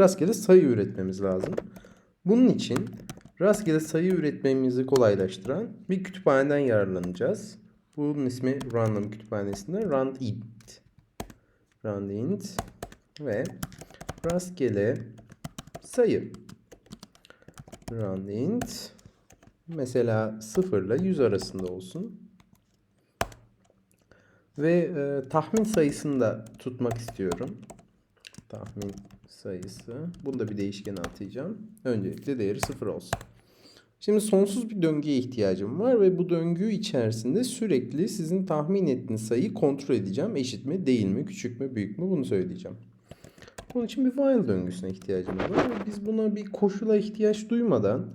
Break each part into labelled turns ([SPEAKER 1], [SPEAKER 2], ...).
[SPEAKER 1] rastgele sayı üretmemiz lazım. Bunun için rastgele sayı üretmemizi kolaylaştıran bir kütüphaneden yararlanacağız. Bunun ismi Random kütüphanesinde randint. Randint ve rastgele sayı. Randint mesela 0 ile 100 arasında olsun. Ve e, tahmin sayısını da tutmak istiyorum. Tahmin sayısı. Bunu da bir değişkene atayacağım. Öncelikle değeri 0 olsun. Şimdi sonsuz bir döngüye ihtiyacım var ve bu döngü içerisinde sürekli sizin tahmin ettiğiniz sayıyı kontrol edeceğim. Eşit mi, değil mi, küçük mü, büyük mü bunu söyleyeceğim. Bunun için bir while döngüsüne ihtiyacımız var. Biz buna bir koşula ihtiyaç duymadan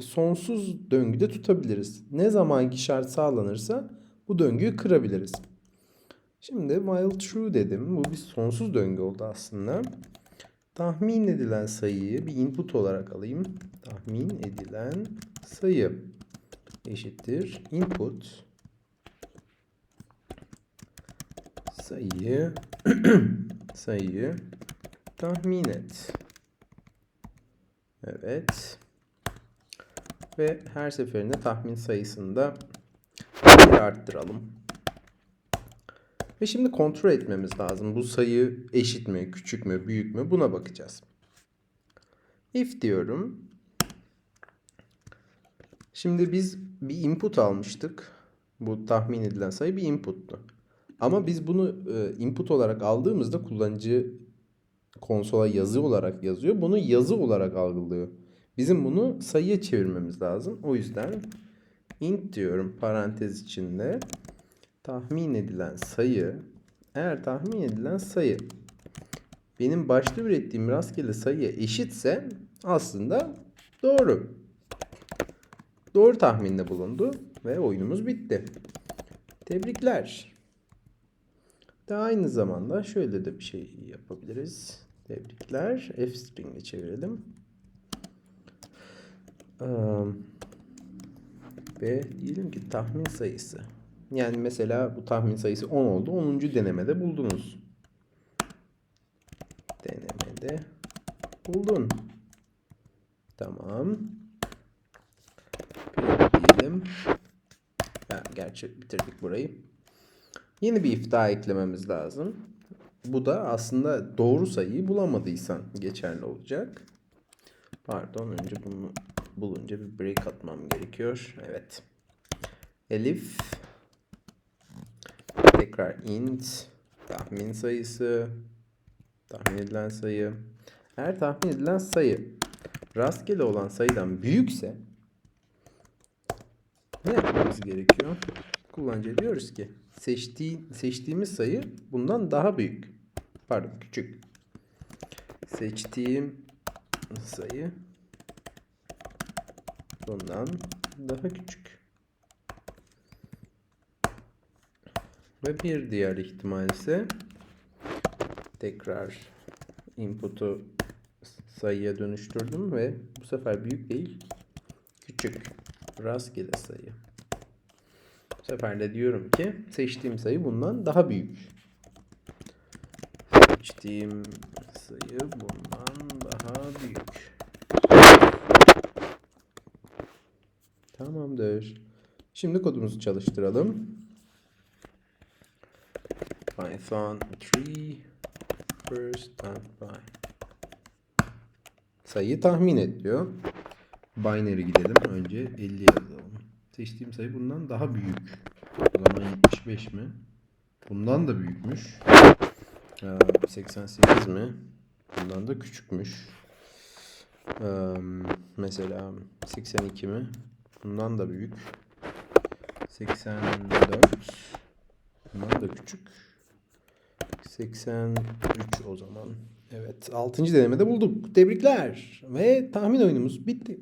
[SPEAKER 1] sonsuz döngüde tutabiliriz. Ne zamanki şart sağlanırsa bu döngüyü kırabiliriz. Şimdi while true dedim. Bu bir sonsuz döngü oldu aslında. Tahmin edilen sayıyı bir input olarak alayım. Tahmin edilen sayı eşittir input sayıyı sayıyı tahmin et. Evet. Ve her seferinde tahmin sayısını da bir arttıralım. Ve şimdi kontrol etmemiz lazım. Bu sayı eşit mi, küçük mü, büyük mü buna bakacağız. If diyorum. Şimdi biz bir input almıştık. Bu tahmin edilen sayı bir inputtu. Ama biz bunu e, input olarak aldığımızda kullanıcı konsola yazı olarak yazıyor. Bunu yazı olarak algılıyor. Bizim bunu sayıya çevirmemiz lazım. O yüzden int diyorum parantez içinde tahmin edilen sayı eğer tahmin edilen sayı benim başta ürettiğim rastgele sayıya eşitse aslında doğru. Doğru tahminde bulundu ve oyunumuz bitti. Tebrikler. De aynı zamanda şöyle de bir şey yapabiliriz. Tebrikler. F string ile çevirelim. Ve diyelim ki tahmin sayısı. Yani mesela bu tahmin sayısı 10 oldu. 10. denemede buldunuz. Denemede buldun. Tamam. Diyelim. Ha, gerçi bitirdik burayı. Yeni bir if daha eklememiz lazım. Bu da aslında doğru sayıyı bulamadıysan geçerli olacak. Pardon önce bunu bulunca bir break atmam gerekiyor. Evet. Elif tekrar int tahmin sayısı tahmin edilen sayı eğer tahmin edilen sayı rastgele olan sayıdan büyükse ne yapmamız gerekiyor? Kullanıcıya diyoruz ki seçtiği, seçtiğimiz sayı bundan daha büyük. Pardon küçük. Seçtiğim sayı bundan daha küçük. Ve bir diğer ihtimal ise tekrar input'u sayıya dönüştürdüm ve bu sefer büyük değil küçük rastgele sayı. Bu sefer de diyorum ki seçtiğim sayı bundan daha büyük. Seçtiğim sayı bundan daha büyük. Tamamdır. Şimdi kodumuzu çalıştıralım. Python 3 first and by. Sayıyı tahmin et diyor. Binary gidelim. Önce 50 yazalım. Seçtiğim sayı bundan daha büyük. O zaman 75 mi? Bundan da büyükmüş. Ee, 88 mi? Bundan da küçükmüş. Ee, mesela 82 mi? Bundan da büyük. 84 Bundan da küçük. 83 o zaman. Evet 6. denemede bulduk. Tebrikler. Ve tahmin oyunumuz bitti.